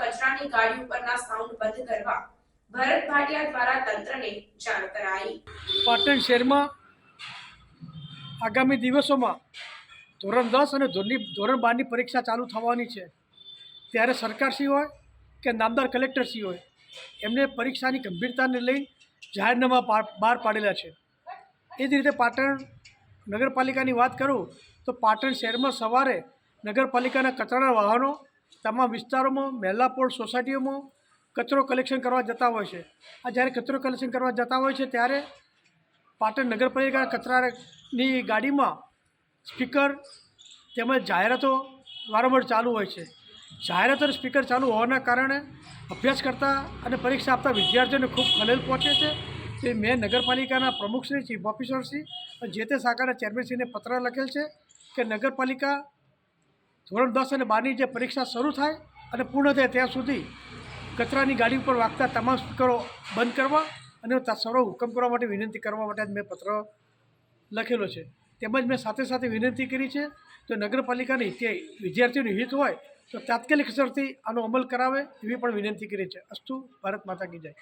કચરાની ગાડી ઉપરના સાઉન્ડ બંધ કરવા ભરત ભાટિયા દ્વારા તંત્રને જાણ કરાઈ. પાટણ શહેરમાં આગામી દિવસોમાં ધોરણ દસ અને ધોરણની ધોરણ બારની પરીક્ષા ચાલુ થવાની છે. ત્યારે સરકારશ્રી હોય કે નામદાર કલેક્ટરશ્રી હોય, એમને પરીક્ષાની ગંભીરતાને લઈ જાહેરનામા બહાર પાડેલા છે. એ જ રીતે પાટણ નગરપાલિકાની વાત કરું તો પાટણ શહેરમાં સવારે નગરપાલિકાના કચરાના વાહનો, તમામ વિસ્તારોમાં મહેલાપોળ સોસાયટીઓમાં કચરો કલેક્શન કરવા જતા હોય છે. આ જ્યારે કચરો કલેક્શન કરવા જતા હોય છે, ત્યારે પાટણ નગરપાલિકા કચરાની ગાડીમાં સ્પીકર તેમજ જાહેરાતો વારંવાર ચાલુ હોય છે. જાહેરાતો સ્પીકર ચાલુ હોવાના કારણે અભ્યાસ કરતા અને પરીક્ષા આપતા વિદ્યાર્થીઓને ખૂબ ખલેલ પહોંચે છે. તે મેં નગરપાલિકાના પ્રમુખશ્રી, ચીફ ઓફિસરશ્રી જે તે શાખાના ચેરમેનશ્રીને પત્ર લખેલ છે કે નગરપાલિકા ધોરણ દસ અને બારની જે પરીક્ષા શરૂ થાય અને પૂર્ણ થાય ત્યાં સુધી કચરાની ગાડી ઉપર વાગતા તમામ સ્પીકરો બંધ કરવા અને સર્વ હુકમ કરવા માટે વિનંતી કરવા માટે મેં પત્ર લખેલો છે. તેમજ મેં સાથે સાથે વિનંતી કરી છે તો નગરપાલિકાની તે વિદ્યાર્થીઓનું હિત હોય તો તાત્કાલિક અસરથી આનો અમલ કરાવે એવી પણ વિનંતી કરી છે. અસ્તુ, ભારત માતા કી જય.